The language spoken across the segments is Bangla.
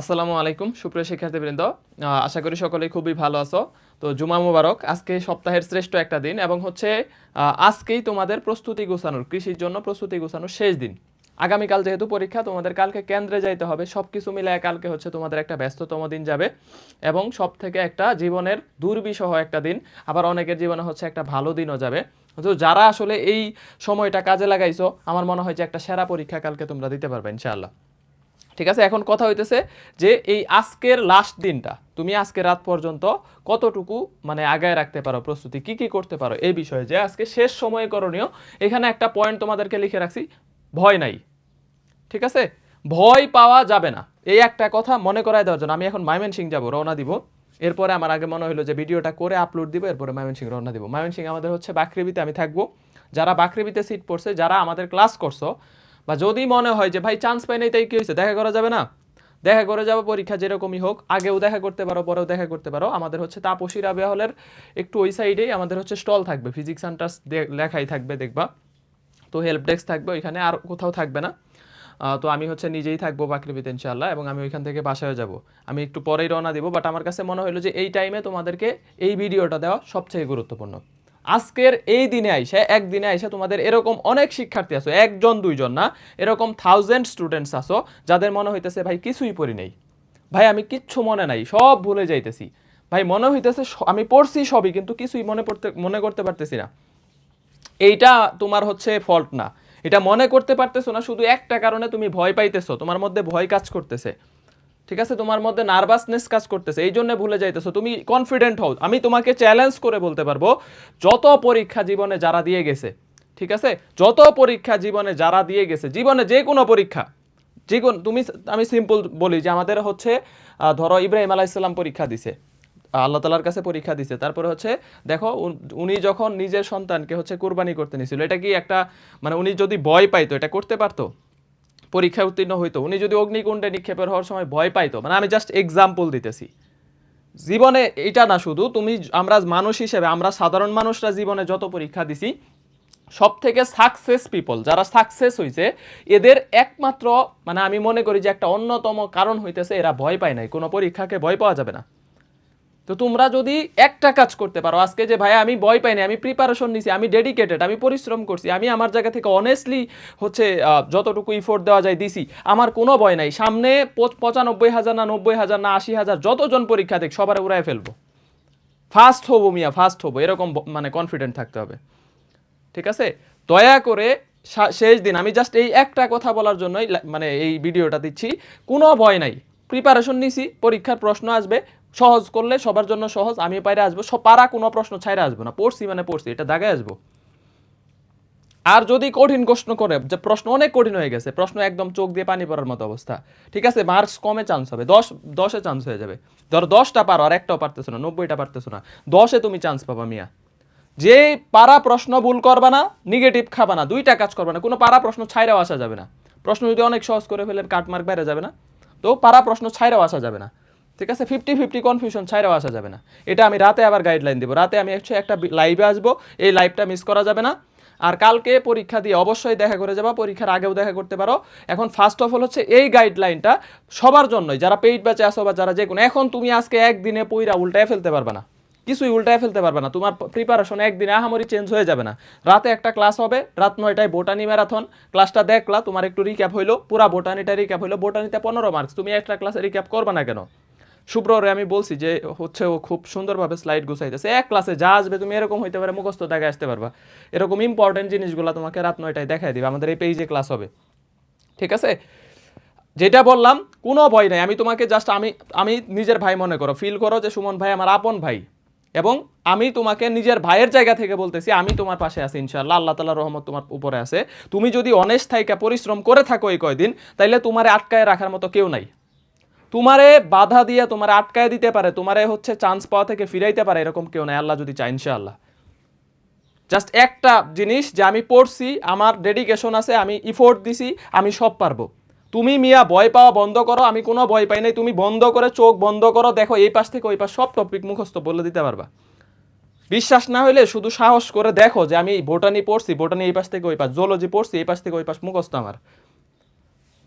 আসসালামু আলাইকুম, সুপ্রিয় শিক্ষার্থীবৃন্দ। আশা করি সকলেই খুবই ভালো আছো। তো জুমা মুবারক, আজকে সপ্তাহের শ্রেষ্ঠ একটা দিন এবং হচ্ছে আজকেই তোমাদের প্রস্তুতি গোছানোর, কৃষির জন্য প্রস্তুতি গোছানোর শেষ দিন। আগামীকাল যেহেতু পরীক্ষা, তোমাদের কালকে কেন্দ্রে যাইতে হবে। সব কিছু মিলায় কালকে হচ্ছে তোমাদের একটা ব্যস্ততম দিন যাবে এবং সব থেকে একটা জীবনের দুর্বিষহ একটা দিন। আবার অনেকের জীবনে হচ্ছে একটা ভালো দিনও যাবে। তো যারা আসলে এই সময়টা কাজে লাগাইছো, আমার মনে হয় যে একটা সেরা পরীক্ষা কালকে তোমরা দিতে পারবে, ইনশাআল্লাহ। ঠিক আছে? এখন কথা হইতেছে যে এই আজকের লাস্ট দিনটা, তুমি আজকে রাত পর্যন্ত কতটুকু মানে আগায় রাখতে পারো প্রস্তুতি? কি কি করতে পারো? এই বিষয়ে যে আজকে শেষ সময় করণীয়, এখানে একটা পয়েন্ট তোমাদেরকে লিখে রাখছি, ভয় নাই। ঠিক আছে? ভয় পাওয়া যাবে না। এই একটা কথা মনে করায় দেওয়ার জন্য। আমি এখন ময়মনসিং যাব, রওনা দিব। এরপরে আমার আগে মনে হলো যে ভিডিওটা করে আপলোড দিব, এরপরে ময়মনসিং রওনা দিব। ময়মনসিং আমাদের হচ্ছে বাকৃবিতে, আমি থাকব। যারা বাকৃবিতে সিট পড়ছে, যারা আমাদের ক্লাস করছ বা যদি মনে হয় যে, ভাই চান্স পাই নাই, তাই কি হয়েছে দেখা করা যাবে না? দেখা করে যাব, পরীক্ষা যেরকমই হোক, আগেও দেখা করতে পারো, পরেও দেখা করতে পারো। আমাদের হচ্ছে তাপসী রাবেয়া হলের একটু ওই সাইডেই আমাদের হচ্ছে স্টল থাকবে। ফিজিক্স সেন্টার লেখাই থাকবে, দেখবা। তো হেল্প ডেস্ক থাকবে, ওইখানে আর কোথাও থাকবে না। তো আমি হচ্ছে নিজেই থাকব বাকরিবিতে ইনশাল্লাহ এবং আমি ওইখান থেকে বাসায় যাব। আমি একটু পরেই রওনা দিব বাট আমার কাছে মনে হলো যে, এই টাইমে তোমাদেরকে এই ভিডিওটা দেওয়া সবচেয়ে গুরুত্বপূর্ণ। আজকের এই দিনে আইসা, একদিনে আইসা তোমাদের এরকম অনেক শিক্ষার্থী আছো, একজন, দুইজন না, এরকম থাউজেন্ড স্টুডেন্টস আছো যাদের মনে হইতেছে, ভাই, কিছুই পড়ি নেই। ভাই, আমি কিচ্ছু মনে নাই, সব ভুলে যাইতেছি। ভাই, মনে হইতেছে আমি পড়ছি সবই, কিন্তু কিছুই মনে পড়তে, মনে করতে পারতেছি না। এইটা তোমার হচ্ছে ফল্ট না। এটা মনে করতে পারতেছো না, শুধু একটা কারণে তুমি ভয় পাইতেছো, তোমার মধ্যে ভয় কাজ করতেছে। ঠিক আছে? তোমার মধ্যে নার্ভাসনেস কাজ করতেছে, এই জন্য ভুলে যাইতেছো। তুমি কনফিডেন্ট হও। আমি তোমাকে চ্যালেঞ্জ করে বলতে পারব, যত পরীক্ষা জীবনে যারা দিয়ে গেছে, ঠিক আছে? যত পরীক্ষা জীবনে যারা দিয়ে গেছে, জীবনে যে কোনো পরীক্ষা, যে কোন তুমি আমি সিম্পল বলি যে আমাদের হচ্ছে ধরো ইব্রাহিম আলাইসাল্লাম পরীক্ষা দিছে। আল্লাহ তালার কাছে পরীক্ষা দিছে। তারপরে হচ্ছে, দেখো, উনি যখন নিজের সন্তানকে হচ্ছে কুরবানি করতে নিয়েছিল এটা কি একটা মানে উনি যদি ভয় পাইতো, এটা করতে পারতো? পরীক্ষায় উত্তীর্ণ হইতো। উনি যদি অগ্নিকুণ্ডে নিক্ষেপের হওয়ার সময় ভয় পাইতো মানে আমি জাস্ট এক্সাম্পল দিতেছি। জীবনে এটা না শুধু, তুমি আমরা মানুষ হিসেবে, আমরা সাধারণ মানুষরা জীবনে যত পরীক্ষা দিছি সব থেকে সাকসেস পিপল যারা সাকসেস হয়েছে এদের একমাত্র মানে আমি মনে করি যে একটা অন্যতম কারণ হইতেছে, এরা ভয় পায় নাই। কোনো পরীক্ষাকে ভয় পাওয়া যাবে না। তো তোমরা যদি একটা কাজ করতে পারো, আজকে যে ভাই আমি ভয় পাইনি আমি প্রিপারেশন নিছি, আমি ডেডিকেটেড আমি পরিশ্রম করছি, আমি আমার জায়গা থেকে অনেস্টলি হচ্ছে যতটুকু ইফোর্ট দেওয়া যায় দিছি, আমার কোনো ভয় নাই। সামনে পঁচ- পঁচানব্বই হাজার না, নব্বই হাজার না, আশি হাজার যতজন পরীক্ষা দেখ, সবার উড়ায় ফেলব। ফার্স্ট হব মিয়া ফার্স্ট হব, এরকম মানে কনফিডেন্ট থাকতে হবে। ঠিক আছে? দয়া করে শেষ দিন, আমি জাস্ট এই একটা কথা বলার জন্যই মানে এই ভিডিওটা দিচ্ছি। কোনো ভয় নাই। প্রিপারেশন নিছি, পরীক্ষার প্রশ্ন আসবে সহজ করলে সবার জন্য সহজ আমি পাইরে আসব। সব পারা কোনো প্রশ্ন ছাইরে আসব না। পড়ছি মানে পড়ছি, এটা দাগায় আসব। আর যদি কঠিন প্রশ্ন করে, যে প্রশ্ন অনেক কঠিন হয়ে গেছে, প্রশ্ন একদম চোখ দিয়ে পানি পড়ার মতো অবস্থা। ঠিক আছে মার্কস কমে চান্স হবে, দশ, দশে চান্স হয়ে যাবে। ধরো দশটা পারো, আর একটাও পারতেছো না, নব্বইটা পারতেছো না। দশে তুমি চান্স পাবা মিয়া। যে পারা প্রশ্ন ভুল করবা না নেগেটিভ খাবা না, দুইটা কাজ করবা না, কোনো পারা প্রশ্ন ছাইরাও আসা যাবে না। প্রশ্ন যদি অনেক সহজ করে ফেলেন কাটমার্ক বাইরে যাবে না। তো পারা প্রশ্ন ছাইরাও আসা যাবে না। ঠিক আছে? ফিফটি ফিফটি কনফিউশন ছাইরাও আসা যাবে না। এটা আমি রাতে আবার গাইডলাইন দেবো। রাতে আমি হচ্ছে একটা লাইভে আসব। এই লাইভটা মিস করা যাবে না। আর কালকে পরীক্ষা দিয়ে অবশ্যই দেখা করে যাবা। পরীক্ষার আগেও দেখা করতে পারো। এখন ফার্স্ট অফ অল হচ্ছে এই গাইডলাইনটা সবার জন্যই। যারা পেইড ব্যাচে আসো বা যারা যে কোনো এখন তুমি আজকে একদিনে পইরা উল্টায় ফেলতে পারবে না। কিছুই উল্টায় ফেলতে পারবে না। তোমার প্রিপারেশন একদিনে আহামরি চেঞ্জ হয়ে যাবে না। রাতে একটা ক্লাস হবে। রাত নয়টায় বোটানি ম্যারাথন ক্লাসটা দেখলা, তোমার একটু রিক্যাপ হইল। পুরা বোটানিটা রিক্যাপ হইল। বোটানিতে পনেরো মার্কস তুমি একটা ক্লাসে রিক্যাপ করবে না কেন? শুভ্ররে আমি বলছি যে হচ্ছে ও খুব সুন্দরভাবে স্লাইড গুছাইতেছে। এক ক্লাসে যা আসবে তুমি এরকম হইতে পারে, মুখস্থ দেখে আসতে পারবা। এরকম ইম্পর্টেন্ট জিনিসগুলো তোমাকে রাত নয়টায় দেখাই দিবে। আমাদের এই পেজে ক্লাস হবে। ঠিক আছে? যেটা বললাম, কোনো ভয় নাই। আমি তোমাকে জাস্ট আমি আমি নিজের ভাই মনে করো। ফিল করো যে সুমন ভাই আমার আপন ভাই। এবং আমি তোমাকে নিজের ভাইয়ের জায়গা থেকে বলতেছি, আমি তোমার পাশে আছি, ইনশাআল্লাহ। আল্লাহ তালার রহমত তোমার উপরে আছে। তুমি যদি অনেস্ট থাইকা পরিশ্রম করে থাকো এই কয়দিন, তাইলে তোমার আটকায় রাখার মতো কেউ নাই। তোমারে বাধা দিয়ে তোমার আটকায় দিতে পারে, তোমারে হচ্ছে চান্স পাওয়া থেকে ফিরাইতে পারে, এরকম কেউ নাই। আল্লাহ যদি চায়, ইনশাআল্লাহ। জাস্ট একটা জিনিস যে আমি পড়ছি, আমার ডেডিকেশন আছে, আমি ইফোর্ট দিছি, আমি সব পারব। তুমি মিয়া, ভয় পাওয়া বন্ধ করো, আমি কোনো ভয় পাই নাই। তুমি বন্ধ করে, চোখ বন্ধ করো, দেখো এই পাশ থেকে ওই পাশ, সব টপিক মুখস্থ বলে দিতে পারবা। বিশ্বাস না হইলে শুধু সাহস করে দেখো যে আমি বোটানি পড়ছি বোটানি এই পাশ থেকে ওই পাশ জোলজি পড়ছি, এই পাশ থেকে ওই পাশ মুখস্থ আমার।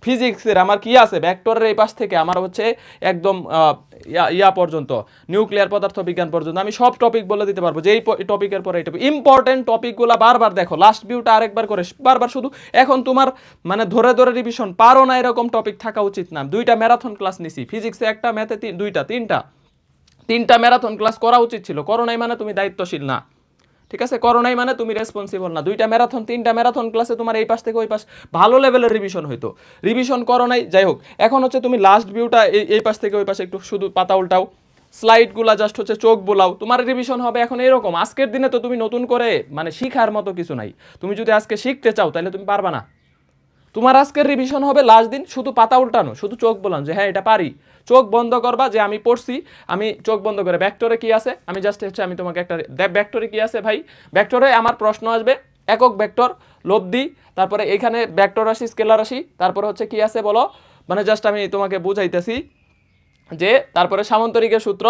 ফিজিক্সের আমার কি আছে? ভেক্টরের এই পাশ থেকে আমার হচ্ছে একদম ইয়া- পর্যন্ত নিউক্লিয়ার পদার্থ বিজ্ঞান পর্যন্ত। আমি সব টপিক বলে দিতে পারব। যে এই টপিকের পরে এই টপিক ইম্পর্টেন্ট টপিকগুলো বারবার দেখো। লাস্ট ভিউটা আরেকবার করে, বারবার শুধু এখন তোমার মানে ধরে ধরে রিভিশন পারো না এরকম টপিক থাকা উচিত না। দুইটা ম্যারাথন ক্লাস নিছি। ফিজিক্সে একটা ম্যাথে দুইটা, তিনটা। তিনটা ম্যারাথন ক্লাস করা উচিত ছিল। করো নাই মানে তুমি দায়িত্বশীল না। ঠিক আছে? করো নাই মানে তুমি রেসপন্সিবল না। দুইটা ম্যারাথন তিনটা ম্যারাথন ক্লাসে তোমার এই পাশ থেকে ওই পাশ। ভালো লেভেলের রিভিশন হইতো। রিভিশন করো নাই, যাই হোক। এখন হচ্ছে তুমি লাস্ট ভিউটা এই এই পাশ থেকে ওই পাশে একটু শুধু পাতা উল্টাও। স্লাইডগুলা জাস্ট হচ্ছে চোখ বোলাও। তোমার রিভিশন হবে এখন এরকম। আজকের দিনে তো তুমি নতুন করে মানে শিখার মতো কিছু নাই। তুমি যদি আজকে শিখতে চাও, তাহলে তুমি পারবা না। তোমার আজকের রিভিশন হবে লাস্ট দিন, শুধু পাতা উল্টানো, শুধু চোখ বললাম যে হ্যাঁ এটা পারি। চোখ বন্ধ করবা যে আমি পড়ছি, আমি চোখ বন্ধ করে ব্যাক্টরে কি আছে? আমি জাস্ট হচ্ছে আমি তোমাকে একটা ব্যাক্টরে কি আছে ভাই? ব্যাক্টরে আমার প্রশ্ন আসবে, একক ব্যাক্টর লব্ধি তারপরে এখানে ব্যাক্টর রাশি স্কেলার রাশি, তারপরে হচ্ছে কি আছে বলো? মানে জাস্ট আমি তোমাকে বুঝাইতেছি যে তারপরে সামন্তরিকের সূত্র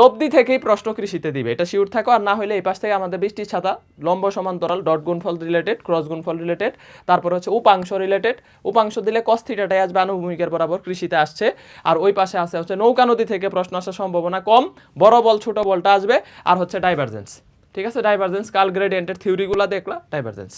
লব্ধি থেকেই প্রশ্ন কৃষিতে দিবে। এটা শিওর থাকো, আর না হলে এই পাশ থেকে আমাদের বৃষ্টির ছাতা, লম্ব সমান্তরাল ডট গুণফল রিলেটেড ক্রস গুণফল রিলেটেড তারপর হচ্ছে উপাংশ রিলেটেড উপাংশ দিলে কস্থিটাটাই আসবে, আনুভূমিকের বরাবর কৃষিতে আসছে। আর ওই পাশে আছে হচ্ছে নৌকা নদী থেকে প্রশ্ন আসার সম্ভাবনা কম, বড় বল, ছোট বলটা আসবে, আর হচ্ছে ডাইভারজেন্স ঠিক আছে? ডাইভারজেন্স কাল গ্রেডিয়েন্টের থিওরিগুলো দেখলা ডাইভারজেন্স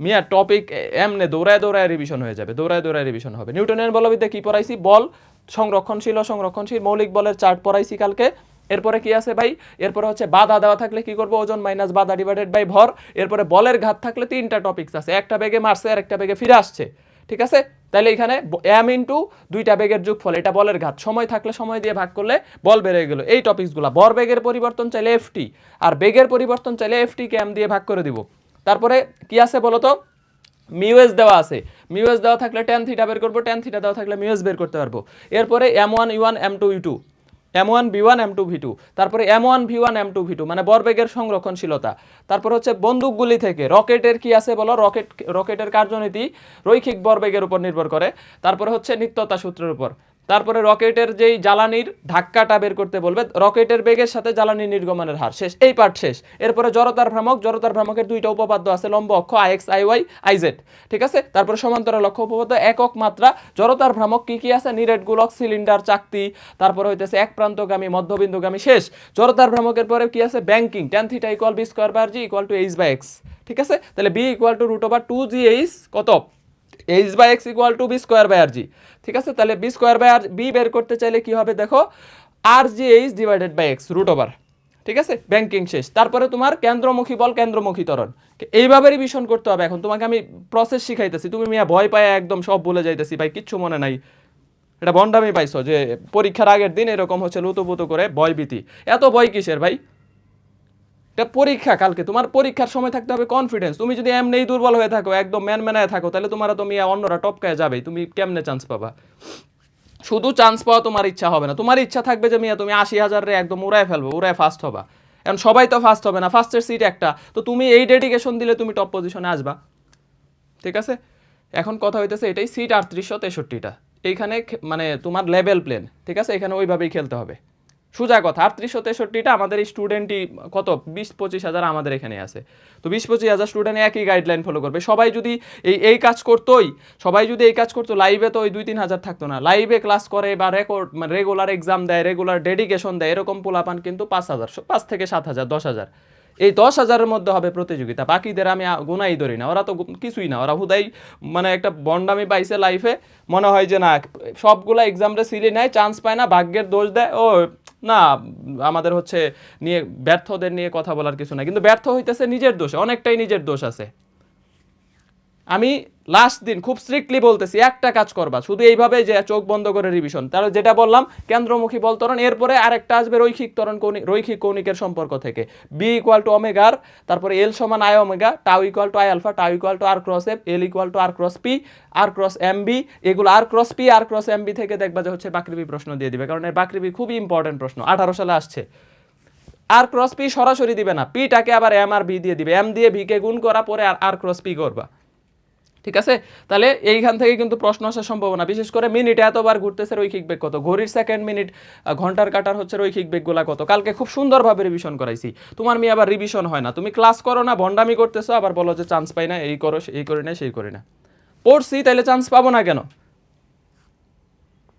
মিয়া টপিক এমনে দৌড়ায় দৌড়ায় রিভিশন হয়ে যাবে, দৌড়ায় দৌড়ায় রিভিশন হবে। নিউটনের বলবিদ্যা কি পড়াইছি? বল সংরক্ষণশীল সংরক্ষণশীল মৌলিক বলের চার্ট পড়াইছি কালকে। এরপরে কি আছে ভাই? এরপরে হচ্ছে বাধা দেওয়া থাকলে কি করব? ওজন মাইনাস বাধা ডিভাইডেড বাই ভর। এরপরে বলের ঘাত থাকলে তিনটা টপিকস আছে। একটা বেগে মারছে আর একটা বেগে ফিরে আসছে। ঠিক আছে? তাহলে এখানে এম ইন্টু দুইটা বেগের যোগফল, এটা বলের ঘাত। সময় থাকলে সময় দিয়ে ভাগ করলে বল বেড়ে গেল। এই টপিকসগুলো বর বেগের পরিবর্তন চাইলে এফটি আর বেগের পরিবর্তন চাইলে এফটি কে এম দিয়ে ভাগ করে দিব। তারপরে কি আছে বলতো? মিউএস দেওয়া আছে। মিউএস দেওয়া থাকলে টেন থিটা বের করব টেন থিটা দেওয়া থাকলে মিউএস বের করতে পারব। এরপরে M one U one M two U two M one B one M two V two তারপরে M one V one M two V two মানে বরবেগের সংরক্ষণশীলতা। তারপর হচ্ছে বন্দুকগুলি থেকে, রকেটের কি আছে বলো? রকেট, রকেটের কার্যনীতি রৈখিক বরবেগের উপর নির্ভর করে। তারপরে হচ্ছে নিত্যতা সূত্রের উপর। তারপরে রকেটের যেই জ্বালানির ধাক্কাটা বের করতে বলবে, রকেটের বেগের সাথে জ্বালানি নির্গমনের হার। শেষ, এই পার্ট শেষ। এরপরে জড়তার ভ্রামক, জড়তার ভ্রামকের দুইটা উপপাদ্য আছে, লম্ব অক্ষ, I, X, I, Y, I, Z. ঠিক আছে? তারপরে সমান্তরাল অক্ষ উপপাদ্য, একক মাত্রা, জড়তার ভ্রামক কি কি আছে? নিরেট গোলক, সিলিন্ডার, চাকতি, তারপরে হইতেছে এক প্রান্তগামী, মধ্যবিন্দুগামী, শেষ। জড়তার ভ্রামকের পরে কি আছে? Banking tan theta equal B square bar G equal to H by X ঠিক আছে? তাহলে B equal to root over to G H কত? H by X equal to B square by R G ঠিক আছে? তাহলে B square by R B বের করতে চাইলে কি হবে দেখো? R G H divided by X root over ঠিক আছে? ব্যাংকিং শেষ। তারপরে তোমার কেন্দ্রমুখী বল কেন্দ্রমুখী ত্বরণ। এইভাবে রিভিশন করতে হবে এখন। তোমাকে আমি প্রসেস শিখাইতেছি। তুমি মিয়া ভয় পায়, একদম সব বলে যাইতেছি। ভাই, কিচ্ছু মনে নাই। এটা বন্ডামি পাইছো যে পরীক্ষার আগের দিন এরকম হচ্ছে লুতুপুতু করে ভয় ভীতি। এত ভয় কিসের ভাই? এটা পরীক্ষা কালকে। তোমার পরীক্ষার সময় থাকতে হবে কনফিডেন্স তুমি যদি এমনিই দুর্বল হয়ে থাকো, একদম ম্যান ম্যানায় থাকো, তাহলে তোমার তো মিয়া অন্যরা টপকায় যাবে। তুমি কেমনে চান্স পাবা? শুধু চান্স পাওয়া তোমার ইচ্ছা হবে না। তোমার ইচ্ছা থাকবে যে, মিয়া, তুমি আশি হাজার একদম উড়ায় ফেলব, উড়ায় ফার্স্ট হবা। এখন সবাই তো ফার্স্ট হবে না। ফার্স্টের সিট একটা। তো তুমি এই ডেডিকেশন দিলে তুমি টপ পজিশনে আসবা। ঠিক আছে? এখন কথা হইতেছে এটাই। সিট আটত্রিশশো তেষট্টিটা। এইখানে মানে তোমার লেভেল প্লেন ঠিক আছে? এখানে ওইভাবেই খেলতে হবে। সোজা কথা, আটত্রিশশো তেষট্টিটা আমাদের এই স্টুডেন্টই কত? বিশ, পঁচিশ হাজার আমাদের এখানে আছে। তো বিশ, পঁচিশ হাজার স্টুডেন্ট একই গাইডলাইন ফলো করবে। সবাই যদি এই এই কাজ করতোই, সবাই যদি এই কাজ করতো লাইভে তো ওই দুই, তিন হাজার থাকতো না। লাইভে ক্লাস করে বা রেকর্ড মানে রেগুলার এক্সাম দেয় রেগুলার ডেডিকেশন দেয়, এরকম পোলাপান কিন্তু পাঁচ হাজার, পাঁচ থেকে সাত হাজার, দশ হাজার। এই দশ হাজারের মধ্যে হবে প্রতিযোগিতা। বাকিদের আমি গোনাই ধরি না। ওরা তো কিছুই না। ওরা হুদাই মানে একটা বন্ডামি পাইছে লাইফে মনে হয় যে না, সবগুলো এক্সামটা সিরি নেয় চান্স পায় না, ভাগ্যের দোষ দেয়। ও, না, আমাদের হচ্ছে নিয়ে ব্যর্থদের নিয়ে কথা বলার কিছু না কিন্তু ব্যর্থ হইতেছে নিজের দোষে। অনেকটাই নিজের দোষ আছে। আমি লাস্ট দিন খুব স্ট্রিক্টলি বলতেছি, একটা কাজ করবা, শুধু এইভাবে যে চোখ বন্ধ করে রিভিশন তাহলে যেটা বললাম, কেন্দ্রমুখী বল ত্বরণ, এরপরে আরেকটা আসবে রৈখিক ত্বরণ কৌণিক রৈখিক কৌণিকের সম্পর্ক থেকে। বি ইকুয়াল টু ওমেগার তারপরে এল সমান I omega tau equal to I alpha tau equal to R cross F L equal to R cross P R cross M B এগুলো R cross P R cross M B থেকে দেখবা যে হচ্ছে বাকৃবি প্রশ্ন দিয়ে দিবে, কারণ এর বাকৃবি খুবই ইম্পর্টেন্ট প্রশ্ন, আঠারো সালে আসছে। আর ক্রস পি সরাসরি দিবে না পিটাকে আবার এম আর বি দিয়ে দিবে এম দিয়ে ভিকে গুণ করা, পরে আর আর ক্রস পি করবা। ঠিক আছে? তাহলে এইখান থেকে কিন্তু প্রশ্ন আসার সম্ভাবনা। বিশেষ করে মিনিট এতবার ঘুরতেছে রৈখিক বেগ কত? ঘড়ির সেকেন্ড মিনিট ঘণ্টার কাটার হচ্ছে রৈখিক বেগগুলা কত? কালকে খুব সুন্দরভাবে রিভিশন করাইছি। তোমার মেয়ে আবার রিভিশন হয় না। তুমি ক্লাস করো না ভন্ডামি করতেছো, আবার বলো যে চান্স পাই না, এই করো এই করি না, সেই করি না। পড়ছি তাহলে চান্স পাবো না কেন?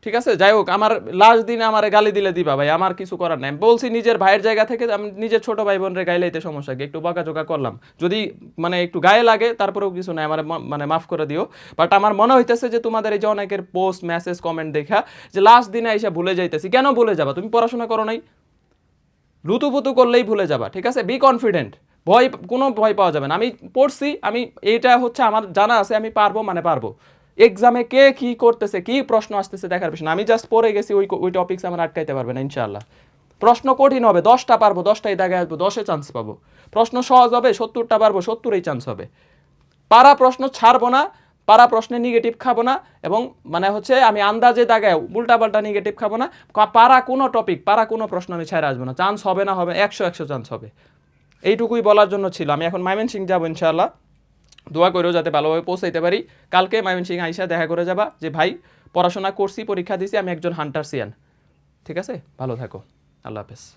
ঠিক আছে? যাই হোক, আমার লাস্ট দিনে আমার গালি দিলে দিবা ভাই, আমার কিছু করার নাই। বলছি নিজের ভাইয়ের জায়গা থেকে আমি নিজের ছোট ভাই বোনরে গাইলাইতে সমস্যা কি? একটু বকাঝোকা করলাম। যদি মানে একটু গায়ে লাগে, তারপরেও কিছু নাই, আমার মানে মাফ করে দিও। বাট আমার মনে হইতেছে যে তোমাদের এই যে অনেকের পোস্ট মেসেজ কমেন্ট দেখা, যে লাস্ট দিনে এসে ভুলে যাইতেছি। কেন ভুলে যাবা? তুমি পড়াশোনা করো নাই? লুতুপুতু করলেই ভুলে যাবা, ঠিক আছে? বি কনফিডেন্ট ভয় কোনো ভয় পাওয়া যাবে না। আমি পড়ছি, আমি এটা হচ্ছে আমার জানা আছে, আমি পারব মানে পারব। এক্সামে কে কি করতেছে, কি প্রশ্ন আসতেছে দেখার বিষয়। আমি জাস্ট পড়ে গেছি, ওই ওই টপিক্স আমার আটকাইতে পারবে না, ইনশাআল্লাহ। প্রশ্ন কঠিন হবে, দশটা পারব দশটাই দাগে আসব, দশে চান্স পাবো। প্রশ্ন সহজ হবে, সত্তরটা পারব, সত্তরেই চান্স হবে। পারা প্রশ্ন ছাড়বো না, পারা প্রশ্নে নেগেটিভ খাব না, এবং মানে হচ্ছে আমি আন্দাজে দাগায় উল্টা পাল্টা নেগেটিভ খাব না। পারা কোনো টপিক পারা কোনো প্রশ্ন আমি ছেড়ে আসব না। চান্স হবে না, হবে, একশো একশো চান্স হবে। এইটুকুই বলার জন্য ছিল। আমি এখন মাইমেন সিং যাব, ইনশাআল্লাহ। দোয়া করেও যাতে ভালোভাবে পৌঁছাইতে পারি। কালকে ময়মনসিং আইসা দেখা করে যাবা যে, ভাই, পড়াশোনা করছি, পরীক্ষা দিছি, আমি একজন হান্টার সিয়ান ঠিক আছে? ভালো থাকো। আল্লাহ হাফেজ।